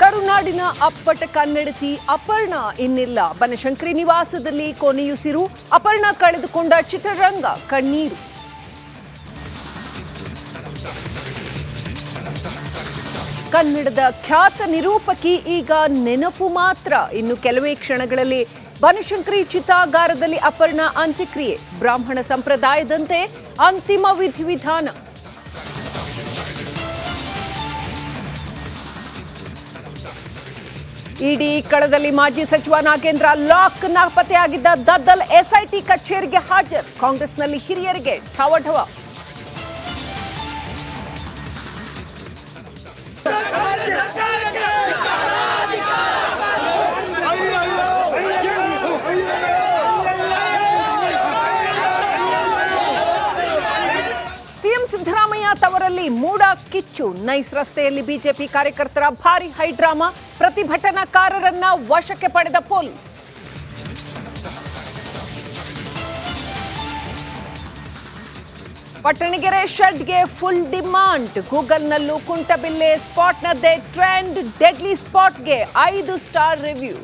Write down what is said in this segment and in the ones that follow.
ಕರುನಾಡಿನ ಅಪ್ಪಟ ಕನ್ನಡತಿ ಅಪರ್ಣ ಇನ್ನಿಲ್ಲ. ಬನಶಂಕರಿ ನಿವಾಸದಲ್ಲಿ ಕೊನೆಯುಸಿರು. ಅಪರ್ಣ ಕಳೆದುಕೊಂಡ ಚಿತ್ರರಂಗ ಕಣ್ಣೀರು. ಕನ್ನಡದ ಖ್ಯಾತ ನಿರೂಪಕಿ ಈಗ ನೆನಪು ಮಾತ್ರ. ಇನ್ನು ಕೆಲವೇ ಕ್ಷಣಗಳಲ್ಲಿ ಬನಶಂಕರಿ ಚಿತಾಗಾರದಲ್ಲಿ ಅಪರ್ಣ ಅಂತ್ಯಕ್ರಿಯೆ. ಬ್ರಾಹ್ಮಣ ಸಂಪ್ರದಾಯದಂತೆ ಅಂತಿಮ ವಿಧಿವಿಧಾನ. ಇಡಿ ಕಳದಲ್ಲಿ ಮಾಜಿ ಸಚಿವ ನಾಗೇಂದ್ರ ಲಾಕ್ ನಾಪತ್ತೆಯಾಗಿದ್ದ ದದ್ದಲ್ ಎಸ್ಐಟಿ ಕಚೇರಿಗೆ ಹಾಜರು. ಕಾಂಗ್ರೆಸ್ನಲ್ಲಿ ಹಿರಿಯರಿಗೆ ಠವಠವ. ಸಿಎಂ ಸಿದ್ದರಾಮಯ್ಯ ತವರಲ್ಲಿ ಮೂಡ ಕಿಚ್ಚು. ನೈಸ್ ರಸ್ತೆಯಲ್ಲಿ ಬಿಜೆಪಿ ಕಾರ್ಯಕರ್ತರ ಭಾರಿ ಹೈಡ್ರಾಮಾ. ಪ್ರತಿಭಟನಾಕಾರರನ್ನ ವಶಕ್ಕೆ ಪಡೆದ ಪೊಲೀಸ್. ಪಟ್ಟಣಗೆರೆ ಶೆಡ್ಗೆ ಫುಲ್ ಡಿಮಾಂಡ್ ಗೂಗಲ್ನಲ್ಲೂ ಕುಂಟಬಿಲ್ಲೆ ಸ್ಪಾಟ್ನದ್ದೇ ಟ್ರೆಂಡ್. ಡೆಡ್ಲಿ ಸ್ಪಾಟ್ಗೆ ಐದು ಸ್ಟಾರ್ ರಿವ್ಯೂ.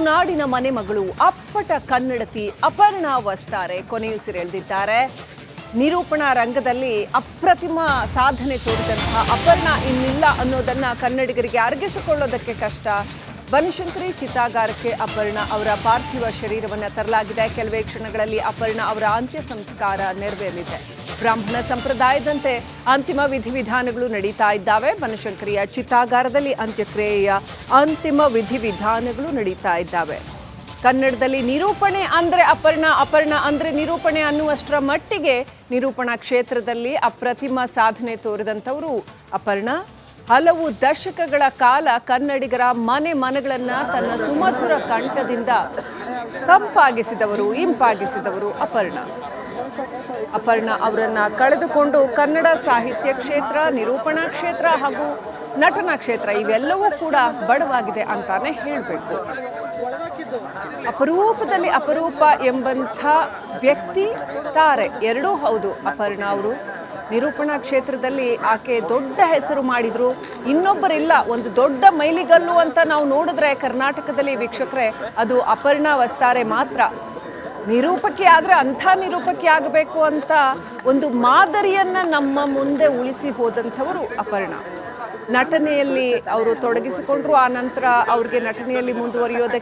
ಕರುನಾಡಿನ ಮನೆ ಮಗಳು ಅಪ್ಪಟ ಕನ್ನಡತಿ ಅಪರ್ಣಾ ವಸ್ತಾರೆ ಕೊನೆಯುಸಿರೆಳೆದಿದ್ದಾರೆ ನಿರೂಪಣಾ ರಂಗದಲ್ಲಿ ಅಪ್ರತಿಮ ಸಾಧನೆ ತೋರಿದಂತಹ ಅಪರ್ಣಾ ಇನ್ನಿಲ್ಲ ಅನ್ನೋದನ್ನ ಕನ್ನಡಿಗರಿಗೆ ಅರಗಿಸಿಕೊಳ್ಳೋದಕ್ಕೆ ಕಷ್ಟ. ಬನಶಂಕರಿ ಚಿತಾಗಾರಕ್ಕೆ ಅಪರ್ಣ ಅವರ ಪಾರ್ಥಿವ ಶರೀರವನ್ನು ತರಲಾಗಿದೆ. ಕೆಲವೇ ಕ್ಷಣಗಳಲ್ಲಿ ಅಪರ್ಣ ಅವರ ಅಂತ್ಯ ಸಂಸ್ಕಾರ ನೆರವೇರಲಿದೆ. ಬ್ರಾಹ್ಮಣ ಸಂಪ್ರದಾಯದಂತೆ ಅಂತಿಮ ವಿಧಿವಿಧಾನಗಳು ನಡೀತಾ ಇದ್ದಾವೆ. ಬನಶಂಕರಿಯ ಚಿತಾಗಾರದಲ್ಲಿ ಅಂತ್ಯಕ್ರಿಯೆಯ ಅಂತಿಮ ವಿಧಿವಿಧಾನಗಳು ನಡೀತಾ ಇದ್ದಾವೆ. ಕನ್ನಡದಲ್ಲಿ ನಿರೂಪಣೆ ಅಂದರೆ ಅಪರ್ಣ ಅಪರ್ಣ ಅಂದರೆ ನಿರೂಪಣೆ ಅನ್ನುವಷ್ಟರ ಮಟ್ಟಿಗೆ ನಿರೂಪಣಾ ಕ್ಷೇತ್ರದಲ್ಲಿ ಅಪ್ರತಿಮ ಸಾಧನೆ ತೋರಿದಂಥವರು ಅಪರ್ಣ ಹಲವು ದಶಕಗಳ ಕಾಲ ಕನ್ನಡಿಗರ ಮನೆ ಮನಗಳನ್ನ ತನ್ನ ಸುಮಧುರ ಕಂಠದಿಂದ ತಂಪಾಗಿಸಿದವರು, ಇಂಪಾಗಿಸಿದವರು ಅಪರ್ಣ. ಅಪರ್ಣ ಅವರನ್ನ ಕಳೆದುಕೊಂಡು ಕನ್ನಡ ಸಾಹಿತ್ಯ ಕ್ಷೇತ್ರ, ನಿರೂಪಣಾ ಕ್ಷೇತ್ರ ಹಾಗೂ ನಟನಾ ಕ್ಷೇತ್ರ ಇವೆಲ್ಲವೂ ಕೂಡ ಬಡವಾಗಿದೆ ಅಂತಾನೆ ಹೇಳಬೇಕು. ಅಪರೂಪದಲ್ಲಿ ಅಪರೂಪ ಎಂಬಂಥ ವ್ಯಕ್ತಿ ತಾರೆ. ಎರಡೂ ಹೌದು, ಅಪರ್ಣ ಅವರು. ನಿರೂಪಣಾ ಕ್ಷೇತ್ರದಲ್ಲಿ ಆಕೆ ದೊಡ್ಡ ಹೆಸರು ಮಾಡಿದ್ರು. ಇನ್ನೊಬ್ಬರಿಲ್ಲ, ಒಂದು ದೊಡ್ಡ ಮೈಲಿಗಲ್ಲು ಅಂತ ನಾವು ನೋಡಿದ್ರೆ ಕರ್ನಾಟಕದಲ್ಲಿ ವೀಕ್ಷಕರೇ, ಅದು ಅಪರ್ಣಾ ವಸ್ತಾರೆ ಮಾತ್ರ. ನಿರೂಪಕಿ ಆದರೆ ಅಂಥ ನಿರೂಪಕಿ ಆಗಬೇಕು ಅಂತ ಒಂದು ಮಾದರಿಯನ್ನು ನಮ್ಮ ಮುಂದೆ ಉಳಿಸಿ ಹೋದಂಥವರು ಅಪರ್ಣ. ನಟನೆಯಲ್ಲಿ ಅವರು ತೊಡಗಿಸಿಕೊಂಡ್ರು, ಆ ನಂತರ ಅವ್ರಿಗೆ ನಟನೆಯಲ್ಲಿ ಮುಂದುವರಿಯೋದಕ್ಕೆ